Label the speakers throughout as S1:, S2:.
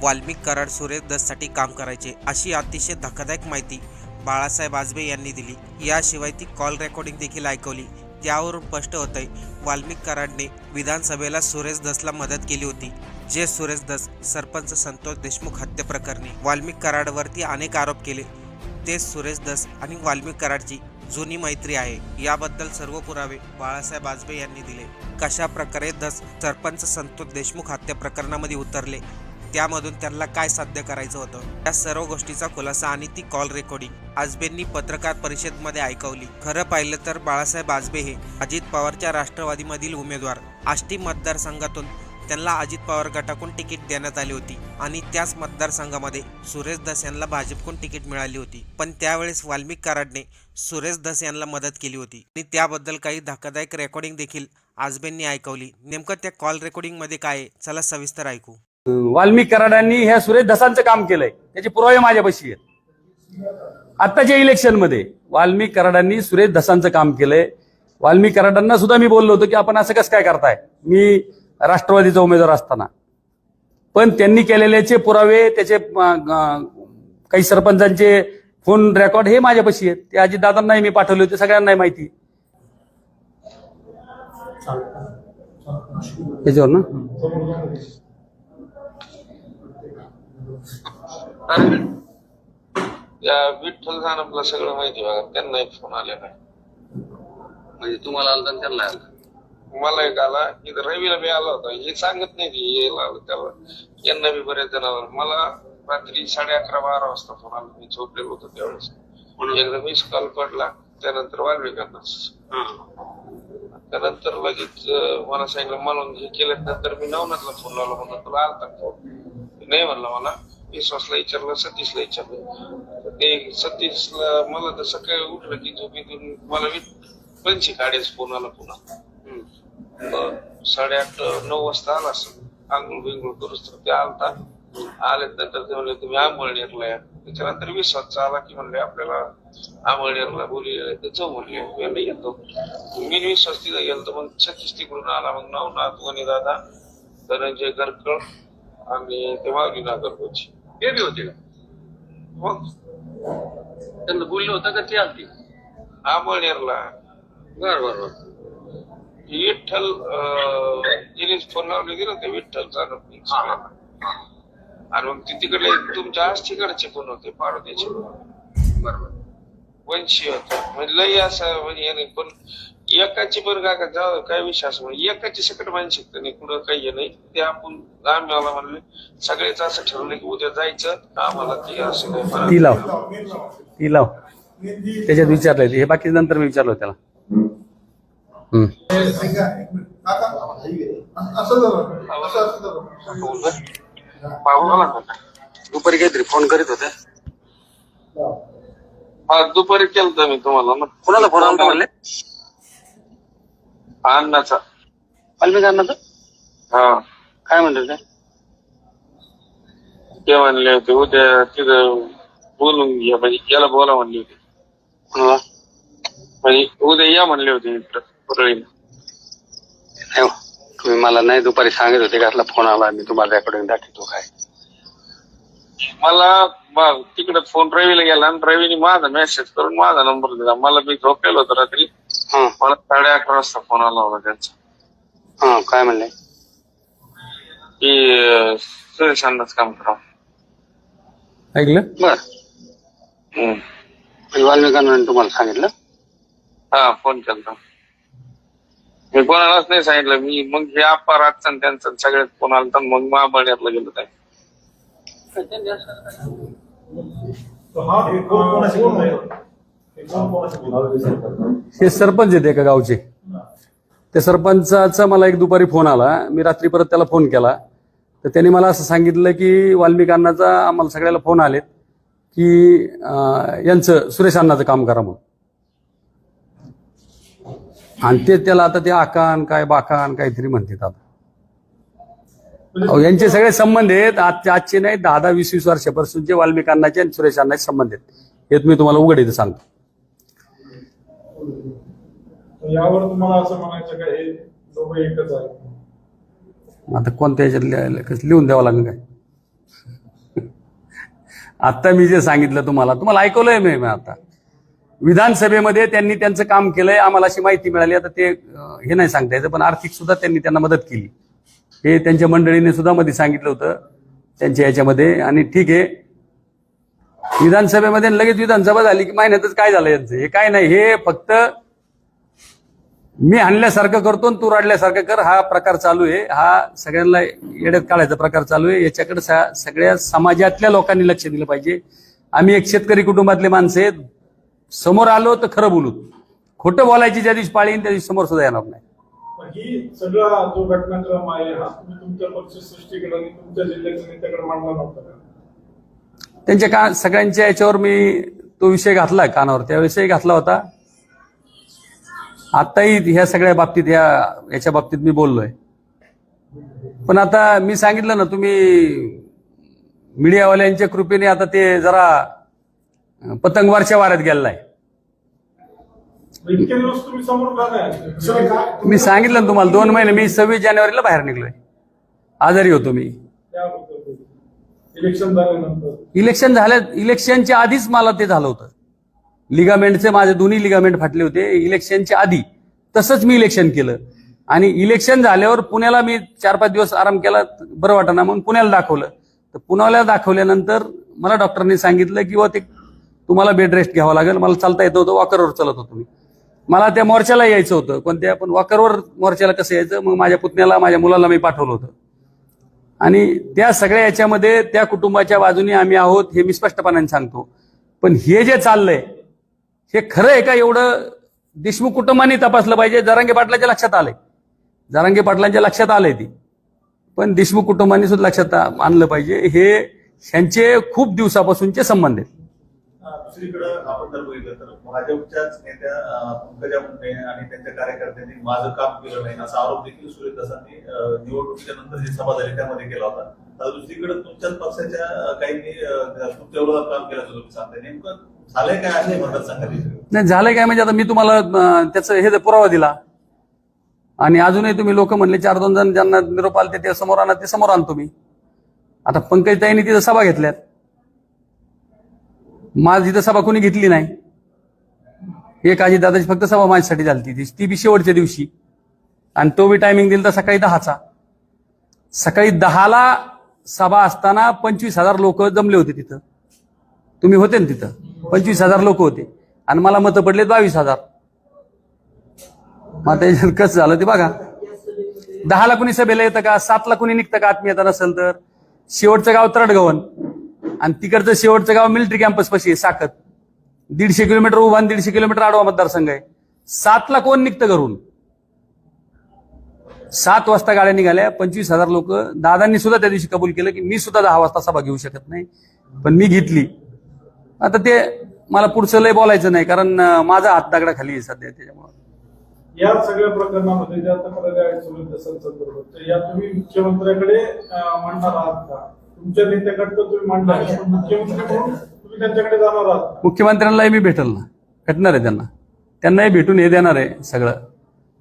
S1: वाल्मिक कराड सुरेश दससाठी काम करायचे अशी अतिशय धक्कादायक माहिती बाळासाहेब आजबे यांनी दिली. याशिवाय ती कॉल रेकॉर्डिंग देखील ऐकवली. त्यावरून स्पष्ट होतंय वाल्मिक कराडने विधानसभेला सुरेश दसला मदत केली होती. जे सुरेश दस सरपंच संतोष देशमुख हत्या प्रकरणी वाल्मिक कराडवरती अनेक आरोप केले. तेच सुरेश दस आणि वाल्मिक कराडची जुनी मैत्री आहे. याबद्दल सर्व पुरावे बाळासाहेब आजबे यांनी दिले. कशा प्रकारे दस सरपंच संतोष देशमुख हत्या प्रकरणामध्ये उतरले त्यामधून त्यांना काय साध्य करायचं होतं? त्या सर्व गोष्टीचा खुलासा आणि ती कॉल रेकॉर्डिंग आजबेंनी पत्रकार परिषदमध्ये ऐकवली. खरं पाहिलं तर बाळासाहेब आजबे हे अजित पवारच्या राष्ट्रवादीमधील उमेदवार. आष्टी मतदारसंघातून त्यांना अजित पवार गटाकडून तिकीट देण्यात आली होती आणि त्याच मतदारसंघामध्ये सुरेश दस यांना भाजपकडून तिकीट मिळाली होती. पण त्यावेळेस वाल्मिक कराडने सुरेश दस यांना मदत केली होती. आणि त्याबद्दल काही धक्कादायक रेकॉर्डिंग देखील आजबेंनी ऐकवली. नेमकं त्या कॉल रेकॉर्डिंगमध्ये काय चला सविस्तर ऐकू.
S2: वाल्मिक कराडांनी ह्या सुरेश धसांचं काम केलंय. त्याचे पुरावे माझ्यापाशी आहेत. आत्ताच्या इलेक्शनमध्ये वाल्मिक कराडांनी सुरेश धसांचं काम केलंय. वाल्मिक कराडांना सुद्धा मी बोललो होतो की आपण असं कसं काय करताय? मी राष्ट्रवादीचा उमेदवार असताना. पण त्यांनी केलेल्याचे पुरावे त्याचे काही सरपंचांचे फोन रेकॉर्ड हे माझ्यापाशी आहेत. ते अजितदादांनाही मी पाठवले होते सगळ्यांनाही माहिती त्याच्यावर ना?
S3: या विठ्ठल सानपला सगळं माहिती बघा त्यांना एक फोन आलेला आहे
S4: म्हणजे तुम्हाला आलता आणि त्यांना आलता?
S3: मला एक आला इथं रवीला बी आला होता. हे सांगत नाही की यायला आलं त्याला. यांना बी बऱ्याच जणांना मला रात्री साडे अकरा बारा वाजता फोन आला. मी झोपलेलो होतो त्यावेळेस. एकदा मिस कॉल पडला. त्यानंतर वाल्मिकांना. त्यानंतर लगेच मला सांगितलं मला हे केल्यानंतर मी नवनाथला फोन लावला म्हणलं तुला आलता फोन नाही म्हणलं मला. विश्वासला विचारलं सतीशला विचारलं. ते सतीशला मला तर सकाळी उठलं की झोपेतून मला पंची काढायचं फोन आला पुन्हा. साडेआठ नऊ वाजता आला असं. आंघोळ बिंघोळ करूच तर ते आलता. आल्यानंतर ते म्हणले तुम्ही आंबळनेरला या. त्याच्यानंतर विश्वासचा आला की म्हणले आपल्याला आंबळनेरला बोली तर जाऊ म्हणले. मी येतो. मी विश्वास तिथं गेलो मग सतीश तिकडून आला. मग नवनाथ वनी दादा धनंजय गरकळ आणि ते मागली नागरकोची
S4: ते बी होते का?
S3: मग
S4: त्यांना बोललं होतं का ते आलती?
S3: आंबळनेरला
S4: बर बर बर.
S3: विठ्ठल अं, जिने फोन लावले गेलं ते विठ्ठल चालत आणि मग ते तिकडले तुमच्या आज तिकडचे कोण होते पार्वतीचे
S4: बरोबर
S3: वंशी होते. म्हणजे लई असं म्हणजे हे पण एकाची काय काय जाऊ काय विश्वास म्हणजे एकाची सकट मानसिकता नाही कुठं काही हे नाही. ते आपण आम्ही मला म्हणले सगळेच असं ठरवलं की उद्या जायचं आम्हाला ते असं
S2: ती लाव. ती लाव. त्याच्यात विचारलंय हे बाकी नंतर मी विचारलो त्याला.
S5: असं असं असं?
S4: दुपारी काहीतरी फोन करीत होते.
S3: हा दुपारी केलं मी तुम्हाला.
S4: कोणाला फोन आला म्हणले?
S3: अन्नाचा
S4: वाल्मिक अण्णाचं?
S3: हा.
S4: काय म्हणले ते?
S3: ते म्हणले होते उद्या तिथं बोलून घ्या म्हणजे याला बोला म्हणले होते.
S4: कोणाला
S3: म्हणजे उद्या या म्हणले होते इकडं परळीला.
S4: नाही हो. तुम्ही मला नाही दुपारी सांगत होते का फोन आला मी तुम्हाला रेकॉर्डिंग दाखवतो काय.
S3: मला ब- तिकडे फोन रवीला गेला आणि रवीने माझा मेसेज करून माझा नंबर दिला. मला मी झोपेलो होतो रात्री.
S4: हा
S3: मला साडे अकरा वाजता फोन आला होता त्यांचा.
S4: हा काय म्हणले?
S3: की अं, सुरेश अण्णाच काम करा.
S2: ऐकलं?
S4: बर.
S3: हम्म.
S4: म्हणजे वाल्मिक अण्णाने तुम्हाला सांगितलं?
S3: हा फोन केला मी कोणालाच नाही सांगितलं. मी मग हे आपा रातचा आणि त्यांचा सगळ्यात फोन आला तर मग महाबळण्यातला गेलो काय?
S5: तो हा कोण कोणाशी बोलतोय? हे
S2: सरपंच आहेत एका गावचे. त्या सरपंचाचा मला एक दुपारी फोन आला. मी रात्री परत त्याला फोन केला. तर त्यांनी मला असं सांगितलं की वाल्मिकांनाचा आम्हाला सगळ्याला फोन आलेत की यांचं सुरेश अण्णाचं काम करा म्हणून. आणि ते त्याला आता ते आकान काय बाकान काहीतरी म्हणतात आता. यांचे सगळे संबंध आहेत. आजचे आजचे नाही दहा दहा वीस वीस वर्षापासूनचे जे वाल्मिकांनाचे आणि सुरेश अण्णाचे संबंध आहेत. हे मी तुम्हाला उघड इथं सांगतो.
S5: यावर तुम्हाला असं म्हणायचं का हे दोघं एकच आहे
S2: आता कोणत्या याच्यात लिहायला कसं लिहून द्यावं लागेल काय? आता मी जे सांगितलं तुम्हाला तुम्हाला ऐकवलंय मी आता. विधानसभेमध्ये त्यांनी त्यांचं काम केलंय आम्हाला अशी माहिती मिळाली. आता ते हे नाही सांगता यायचं पण आर्थिक सुद्धा त्यांनी त्यांना मदत केली. हे त्यांच्या मंडळीने सुद्धा मध्ये सांगितलं होतं त्यांच्या याच्यामध्ये. आणि ठीक आहे. विधानसभेमध्ये लगेच विधानसभा झाली की महिन्यातच काय झालं यांचं? हे काय नाही हे फक्त मी आणल्यासारखं करतो आणि तू राडल्यासारखं कर. हा प्रकार चालू आहे. हा सगळ्यांना येड्यात काढायचा प्रकार चालू आहे. याच्याकडे सगळ्या समाजातल्या लोकांनी लक्ष दिलं पाहिजे. आम्ही एक शेतकरी कुटुंबातले माणसं आहेत. समोर आलो तर खरं बोलू. खोटं बोलायची ज्या दिवशी पाळीन त्या दिवशी समोर सुद्धा येणार नाही.
S5: पण ही सगळा जो घटनाक्रम आहे हा तुम्ही तुमच्या पक्ष सृष्टीकडे आणि तुमच्या जिल्ह्याच्या नेत्याकडे मांडला नव्हता का?
S2: त्यांच्या का सगळ्यांच्या याच्यावर मी तो विषय घातला कानावर. त्या विषयी घातला होता. आत्ताही ह्या सगळ्या बाबतीत ह्या याच्या बाबतीत मी बोललोय. पण आता मी सांगितलं ना तुम्ही मीडियावाल्यांच्या कृपेने आता ते जरा पतंगवारच्या वाऱ्यात गेलेला आहे मी सांगितलं ना तुम्हाला दोन महिने मी सव्वीस जानेवारीला बाहेर निघलोय. आजारी होतो मी.
S5: इलेक्शन झाल्यानंतर.
S2: इलेक्शन झाल्या इलेक्शनच्या आधीच मला ते झालं होतं. लिगामेंटचे माझे दोन्ही लिगामेंट फाटले होते. इलेक्शनच्या आधी. तसंच मी इलेक्शन केलं. आणि इलेक्शन झाल्यावर पुण्याला मी चार पाच दिवस आराम केला. बरं वाटना म्हणून पुण्याला दाखवलं. तर पुण्याला दाखवल्यानंतर मला डॉक्टरनी सांगितलं की बा ते तुम्हाला बेड रेस्ट घ्यावा लागेल. मला चालता येत होतं वॉकरवर चालत होतो मी. मला त्या मोर्चाला यायचं होतं. कोणत्या पण वॉकरवर मोर्चाला कसं यायचं? मग माझ्या पुतण्याला माझ्या मुलाला मी पाठवलं होतं. आणि त्या सगळ्या याच्यामध्ये त्या कुटुंबाच्या बाजूने आम्ही आहोत हे मी स्पष्टपणाने सांगतो. पण हे जे चाललंय हे खरं आहे का? एवढं देशमुख कुटुंबाने तपासलं पाहिजे. जरांगे पाटलाच्या लक्षात आलंय. जरांगे पाटलांच्या लक्षात आलंय ती. पण देशमुख कुटुंबांनी सुद्धा लक्षात आणलं पाहिजे. हे ह्यांचे खूप दिवसापासूनचे संबंध आहेत.
S6: दुसरीकडे आपण जर बघितलं तर भाजपच्याच नेत्या पंकजा मुंडे आणि त्यांच्या कार्यकर्त्यांनी माझं काम केलं नाही असा आरोप देखील सूर्यदासांनी निवडणुकीच्या नंतर जी सभा झाली त्यामध्ये केला होता. दुसरीकडे तुमच्याच पक्षाच्या काही काहींनी अं, तुमच्या विरोधात काम केल्याचं तुम्ही सांगताय. नेमकं झालंय काय असे म्हणतात सांगा
S2: नाही झालंय काय? म्हणजे आता मी तुम्हाला त्याचं हे पुरावा दिला. आणि अजूनही तुम्ही लोक म्हणले चार दोन जण ज्यांना निरोप आले ते समोर आणा ते समोर आणतो मी. आता पंकजताईंनी तिथं सभा घेतल्यात. माझ तिथं सभा कोणी घेतली नाही. एक आजी दादाची फक्त सभा माझ्यासाठी झाली ती ती बी शेवटच्या दिवशी. आणि तो बी टायमिंग दिला तर सकाळी दहाचा. सकाळी दहाला सभा असताना पंचवीस हजार लोक जमले होते तिथं. तुम्ही होते ना तिथं? पंचवीस हजार लोक होते. आणि मला मतं पडले बावीस हजार. मग त्याच्यात कसं झालं ते बघा. दहाला कुणी सभेला येतं का? सातला कुणी निघतं का? आत्मीयता नसेल तर. शेवटचं गाव तरडगवन आणि तिकडचं शेवटचं गाव मिलिटरी कॅम्पस पशी आहे साकत दीडशे किलोमीटर उभा आणि दीडशे किलोमीटर आडवा मतदारसंघ आहे. सातला कोण निघतं घरून? सात वाजता गाड्या निघाल्या. पंचवीस हजार लोक. दादांनी सुद्धा त्या दिवशी कबूल केलं की मी सुद्धा दहा वाजता सभा घेऊ शकत नाही. पण मी घेतली. आता ते मला पुढचं लय बोलायचं नाही कारण माझा हात दगडाखाली आहे सध्या त्याच्यामुळे.
S5: या सगळ्या प्रकरणामध्ये ज्या तक्रारी आहेत सुरेश दसांसंदर्भात तर या तुम्ही मुख्यमंत्र्याकडे अं, मांडणार आहात का? तुमच्या नेत्याकडे तर तुम्ही मांडणार पण मुख्यमंत्री म्हणून तुम्ही त्यांच्याकडे जाणार आहात.
S2: मुख्यमंत्र्यांनाही मी भेटल ना. भेटणार आहे त्यांना. त्यांनाही भेटून हे देणार आहे सगळं.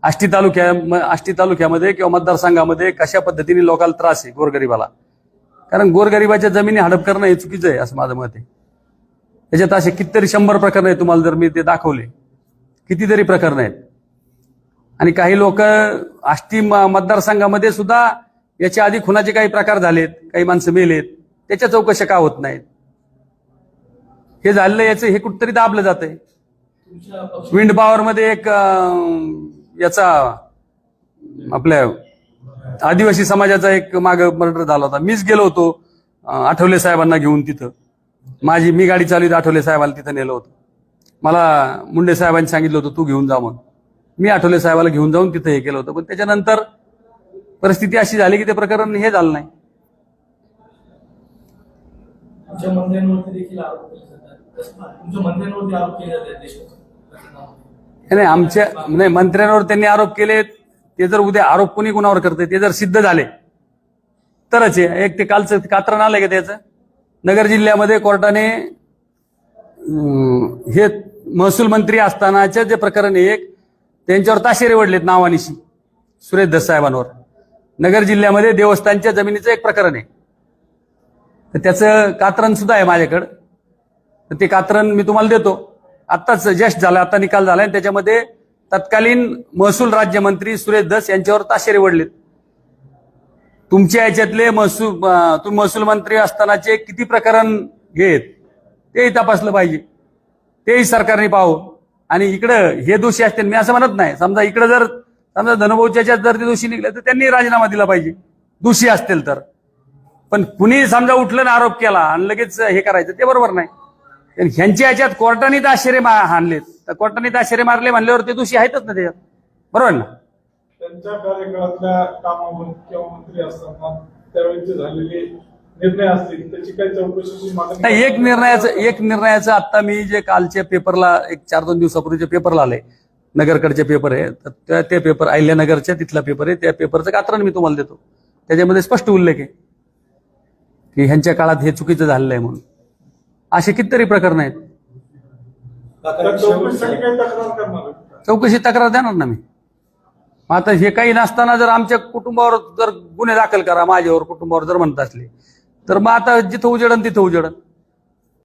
S2: आष्टी तालुक्या आष्टी तालुक्यामध्ये किंवा मतदारसंघामध्ये कशा पद्धतीने लोकांना त्रास आहे गोरगरिबाला? कारण गोरगरिबाच्या जमिनी हडप करणं हे चुकीचं आहे असं माझं मत आहे. त्याच्यात असे कितीतरी शंभर प्रकरण आहेत तुम्हाला जर मी ते दाखवले. कितीतरी प्रकरण आहेत. आणि काही लोक आष्टी मतदारसंघामध्ये सुद्धा याच्या आधी खुनाचे काही प्रकार झालेत काही माणसं मेलेत. त्याच्या चौकशा का होत नाहीत? हे झालेलं याचं हे कुठतरी दाबलं जात आहे विंड पॉवर मध्ये एक याचा आपल्या आदिवासी समाजाचा एक माग मर्डर झाला होता. मीच गेलो होतो आठवले साहेबांना घेऊन तिथं. माझी मी गाडी चालवली आठवले साहेबाला तिथं नेलं होतं. मला मुंडे साहेबांनी सांगितलं होतं तू घेऊन जा म्हणून. मी आठवले साहेबाला घेऊन जाऊन तिथं हे केलं होतं. पण त्याच्यानंतर परिस्थिती अशी झाली की ते प्रकरण हे झालं नाही. नाही आमच्या नाही मंत्र्यांवर त्यांनी आरोप केले. ते जर उद्या आरोप कोणी कुणावर करते ते जर सिद्ध झाले तरच आहे एक ते कालचं कात्रण आलंय का त्याचं? नगर जिल्ह्यामध्ये कोर्टाने हे महसूल मंत्री असतानाचे जे प्रकरण आहे एक त्यांच्यावर ताशेरे वडलेत नावानिशी सुरेश दसाहेबांवर साहेबांवर. नगर जिल्ह्यामध्ये देवस्थानच्या जमिनीचं एक प्रकरण आहे. तर त्याचं कात्रण सुद्धा आहे माझ्याकडं. तर ते कात्रण मी तुम्हाला देतो. आत्ताच जस्ट झालं आता निकाल झाला आणि त्याच्यामध्ये तत्कालीन महसूल राज्यमंत्री सुरेश दस यांच्यावर ताशेरे वडलेत तुमच्या याच्यातले महसूल तुम्ही महसूल मंत्री असतानाचे किती प्रकरण घेत? तेही तपासलं पाहिजे. तेही सरकारने पाहू आणि इकडं हे दोषी असतील मी असं म्हणत नाही. समजा इकडं जर समजा धनुभाऊच्या याच्यात जर ते दोषी निघले तर त्यांनी राजीनामा दिला पाहिजे. दोषी असतील तर. पण कुणी समजा उठलं ना आरोप केला आणि लगेच हे करायचं ते बरोबर नाही. ह्यांच्या याच्यात कोर्टाने तर आश्चर्य मा- हाणलेत. तर कोर्टाने तर आश्चर्य मारले म्हणल्यावर ते दोषी आहेतच ना त्याच्यात. बरोबर ना?
S5: त्यांच्या कार्यकाळातल्या कामावर किंवा मंत्री असताना त्यावेळी झालेले निर्णय असतील त्याची काही चौकशीची मागणी
S2: नाही एक निर्णयाचं एक निर्णयाचं आता मी जे कालच्या पेपरला एक चार दोन दिवसापूर्वीच्या पेपरला आले नगरकडचे पेपर आहे. तर त्या ते पेपर अहिल्यानगरच्या तिथला पेपर आहे. त्या पेपरचं कात्रण मी तुम्हाला देतो. त्याच्यामध्ये स्पष्ट उल्लेख आहे की ह्यांच्या काळात हे चुकीचं झालेलं आहे म्हणून. असे कितीतरी प्रकरण आहेत.
S5: त्या चौकशीसाठी काही तक्रार करणार आहे का?
S2: चौकशी तक्रार देणार ना मी. आता हे काही नसताना जर आमच्या कुटुंबावर जर गुन्हे दाखल करा माझ्यावर कुटुंबावर जर म्हणत असले तर मग आता जिथं उजेडन तिथं उजेडन.